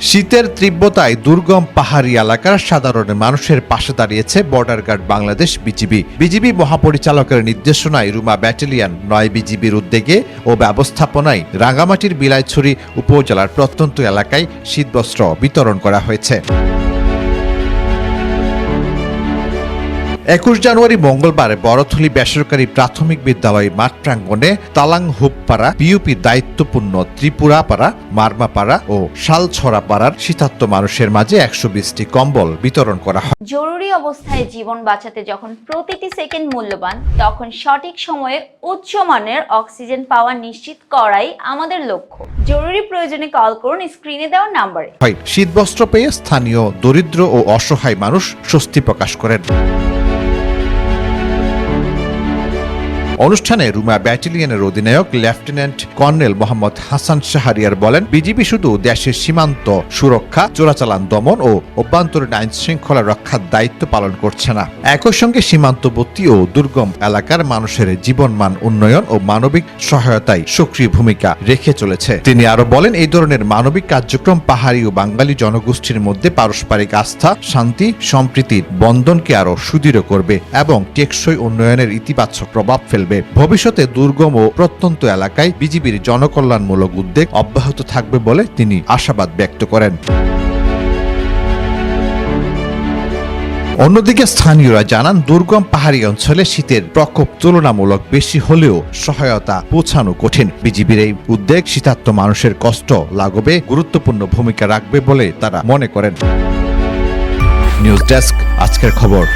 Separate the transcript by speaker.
Speaker 1: শীতের তীব্রতায় দুর্গম পাহাড়ি এলাকার সাধারণ মানুষের পাশে দাঁড়িয়েছে border guard Bangladesh BGB BGB মহাপরিচালকের নির্দেশনায় রুমা ব্যাটালিয়ন নয় বিজিবির উদ্যোগে ও ব্যবস্থাপনায় রাঙামাটির বিলাইছড়ি উপজেলার প্রত্যন্ত এলাকায় শীতবস্ত্র বিতরণ করা হয়েছে। একুশ জানুয়ারি মঙ্গলবার বড়থলি বেসরকারি প্রাথমিক বিদ্যালয় মাঠ প্রাঙ্গণে তালাং হুপপাড়া পিউপি দায়িত্বপূর্ণ ত্রিপুরাপাড়া মারমাপাড়া ও শালছড়াপাড়ার শীতার্ত মানুষের মাঝে একশো বিশটি কম্বল বিতরণ করা হয়।
Speaker 2: জরুরি অবস্থায় জীবন বাঁচাতে যখন প্রতিটি সেকেন্ড মূল্যবান তখন সঠিক সময়ে উচ্চমানের অক্সিজেন পাওয়া নিশ্চিত করাই আমাদের লক্ষ্য। জরুরি প্রয়োজনে কল করুন স্ক্রিনে দেওয়া নাম্বারে।
Speaker 1: হয় শীতবস্ত্র পেয়ে স্থানীয় দরিদ্র ও অসহায় মানুষ স্বস্তি প্রকাশ করেন। অনুষ্ঠানে রুমা ব্যাটালিয়নের অধিনায়ক লেফটেন্যান্ট কর্নেল মোহাম্মদ হাসান শাহরিয়ার বলেন, বিজিবি শুধু দেশের সীমান্ত সুরক্ষা, চোরাচালান দমন ও অভ্যন্তরীণ আইন শৃঙ্খলা রক্ষার দায়িত্ব পালন করছে না। একই সঙ্গে সীমান্তবর্তী ও দুর্গম এলাকার মানুষের জীবনমান উন্নয়ন ও মানবিক সহায়তায় সক্রিয় ভূমিকা রেখে চলেছে। তিনি আরও বলেন, এই ধরনের মানবিক কার্যক্রম পাহাড়ি ও বাঙালি জনগোষ্ঠীর মধ্যে পারস্পরিক আস্থা, শান্তি, সম্প্রীতির বন্ধনকে আরও সুদৃঢ় করবে এবং টেকসই উন্নয়নের ইতিবাচক প্রভাব ফেলবে। ভবিষ্যতে দুর্গম ও প্রত্যন্ত এলাকায় বিজিবির জনকল্যাণমূলক উদ্যোগ অব্যাহত থাকবে বলে তিনি আশাবাদ ব্যক্ত করেন। অন্যদিকে স্থানীয়রা জানান, দুর্গম পাহাড়ি অঞ্চলে শীতের প্রকোপ তুলনামূলক বেশি হলেও সহায়তা পৌঁছানো কঠিন। বিজিবির এই উদ্যোগ শীতার্ত মানুষের কষ্ট লাঘবে, গুরুত্বপূর্ণ ভূমিকা রাখবে বলে তারা মনে করেন। নিউজ ডেস্ক, আজকের খবর।